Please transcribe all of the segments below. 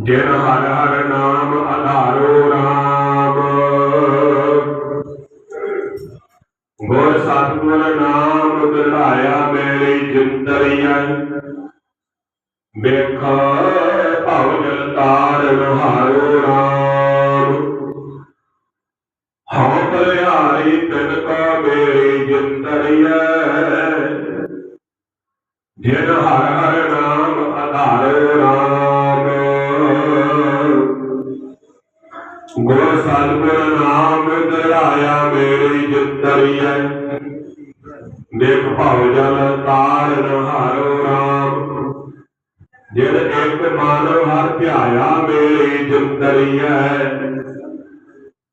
ਜਿਨ ਹਰ ਹਰ ਨਾਮ ਆਧਾਰੋ ਰਾਮ। ਗੁਰ ਸਤਿਗੁਰ ਨਾਮ ਦਿਲਾਇਆ ਮੇਰੀ ਜਿੰਦਰੀਆ। ਵੇਖ ਭਉ ਜਲ ਤਾਰਨ ਹਾਰੋ ਰਾਮ। ਹਉ ਬਲਿਹਾਰੀ ਤਿਨ ਕਾ ਮੇਰੀ ਜਿੰਦਰੀਆ। ਜਿਨ ਹਰ ਹਰ ਨਾਮ ਆਧਾਰੋ ਰਾਮ। ਗੁਰ ਸਤਿਗੁਰ ਨਾਮ ਦਿਲਾਇਆ ਮੇਰੀ ਜਿੰਦਰੀਐ ਦੇਖ ਭਉ ਜਲ ਤਾਰਨ ਹਾਰੋ ਰਾਮ। ਜਿਨ ਇੱਕ ਮਨ ਹਰ ਧਿਆਇਆ ਮੇਰੀ ਜਿੰਦਰੀਐ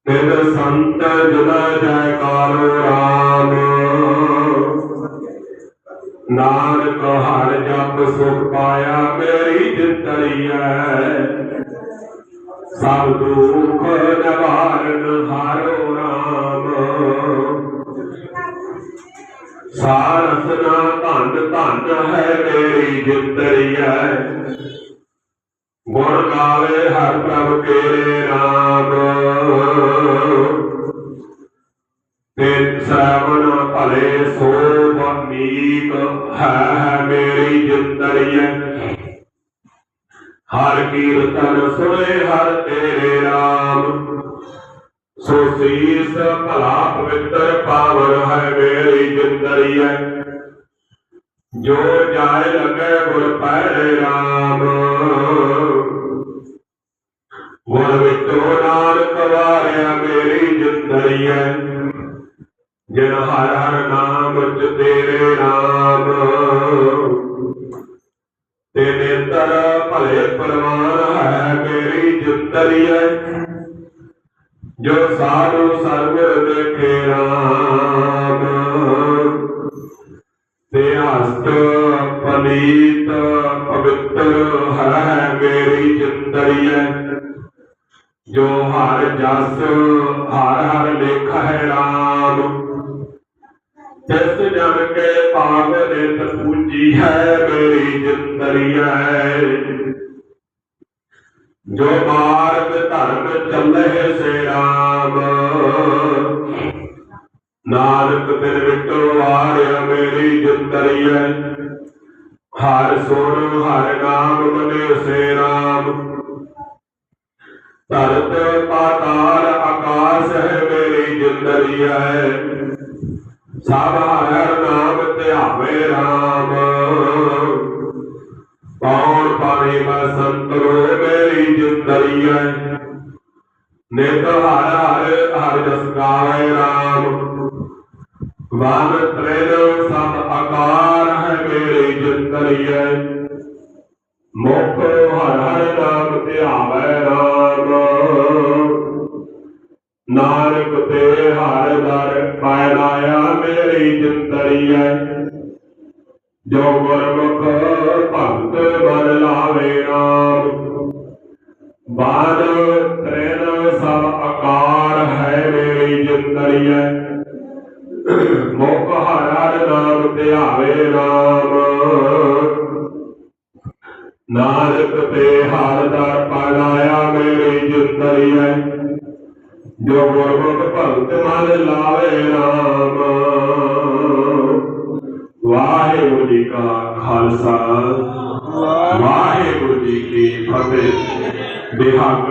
ਤਿਨ ਸੰਤ ਜੁਦਾ ਜੈਕਾਰੋ ਰਾਮ। ਨਾਨਕ ਹਰ ਜਪ ਸੁਖ ਪਾਇਆ ਮੇਰੀ ਜਿੰਦਰੀਐ ਸਭ ਦੁਖ ਨਿਵਾਰਨ ਹਾਰੋ ਰਾਮ। ਸਾਰਸ ਨਾ ਧਨ ਹੈ ਮੇਰੀ ਜਿੰਦਰੀਐ ਗੁਣ ਗਾਵੇ ਹਰ ਪ੍ਰਭ ਕੇ ਨਾਮ। ਤੇ ਸਵਨ ਭਲੇ ਸੋ ਬਮੀਕ ਹੈ ਮੇਰੀ ਜਿੰਦਰੀਐ ਹਰ ਕੀਰਤਨ ਸੁਣੇ ਹਰ ਤੇਰੇ ਨਾਮ ਸੋ ਸੀਸ ਭਲਾ ਪਵਿੱਤਰ ਪਾਵਨ ਹੈ ਮੇਰੀ ਜਿੰਦਰੀਐ ਜੋ ਜਾਏ ਲਗੇ ਗੁਰ ਪੈਰੇ ਰਾਮ। ਗੁਰ ਵਿਚੋ ਨਾਨਕ ਵਾਰਿਆ ਮੇਰੀ ਜਿੰਦਰੀਐ ਹੈ ਮੇਰੀ ਜਿੰਦਰੀਐ ਜੋ ਸਾਧੂ ਸਰਵਰ ਦੇਖੇ ਰਾਮ, ਤੇ ਹਸਤ ਪਨੀਤ ਪਵਿੱਤਰ ਹੈ ਮੇਰੀ ਜਿੰਦਰੀਐ ਜੋ ਹਰ ਜਸ, ਹਰ ਹਰ ਲੇਖ ਹੈ ਰਾਮ। ਤਿਸ ਜਨ ਕੇ ਭਾਗ ਨਿਤ ਪੂਜੀ ਹੈ ਮੇਰੀ ਜਿੰਦਰੀਐ ਜੋ ਮਾਰਗ ਧਰਮ ਚੱਲੇ ਸੇ ਰਾਮ। ਨਾਨਕ ਦਿਨ ਵਿਟੋ ਵਾਰਿਆ ਮੇਰੀ ਜਿੰਦਰੀਐ ਹਰ ਸੁਣ ਹਰ ਨਾਮ ਮਨੇ ਸੇ ਰਾਮ। ਧਰਤ ਪਾਤਾਲ ਆਕਾਸ਼ ਹੈ ਮੇਰੀ ਜਿੰਦਰੀਐ ਸਭ ਹਰ ਨਾਮ ਧਿਆਵੇ ਰਾਮ। ਮੇਰੀ ਜਿੰਦਰੀਐ ਨਿਤ ਹਰ ਹਰ ਹਰ ਜਸ ਗਾਵੇ ਰਾਮ। ਵਾਨ ਤ੍ਰੇਨ ਸਭ ਆਕਾਰ ਹੈ ਮੇਰੀ ਜਿੰਦਰੀਐ ਮੁਖ ਹਰ ਹਰ ਨਾਮ ਧਿਆਵੇ ਰਾਮ। ਨਾਨਕ ਤੇ ਹਰ ਦਰ ਪਾਇ ਮੇਰੀ ਜਿੰਦਰੀਐ ਜੋ ਗੁਰਮੁਖ ਭਗਤ ਬਾਦ ਤ੍ਰੇਨ ਸਭ ਆਕਾਰ ਹੈ ਮੇਰੀ ਜਿੰਦਰੀਐ ਮੁਖ ਹਰ ਨਾਮ ਧਿਆਵੇ ਨਾਮ। ਨਾਨਕ ਤੇ ਹਰ ਦਰ ਪਾਇਆ ਮੇਰੀ ਜਿੰਦਰੀਐ ਜੋ ਗੁਰਮੁਖ ਭਗਤ ਮਨ ਲਾਵੇ ਨਾਮ। ਵਾਹਿਗੁਰੂ ਜੀ ਕਾ ਖਾਲਸਾ। ਵਾਹਿਗੁਰੂ ਜੀ ਕੀ ਫਤਿਹ। ਬਿਹਾਰ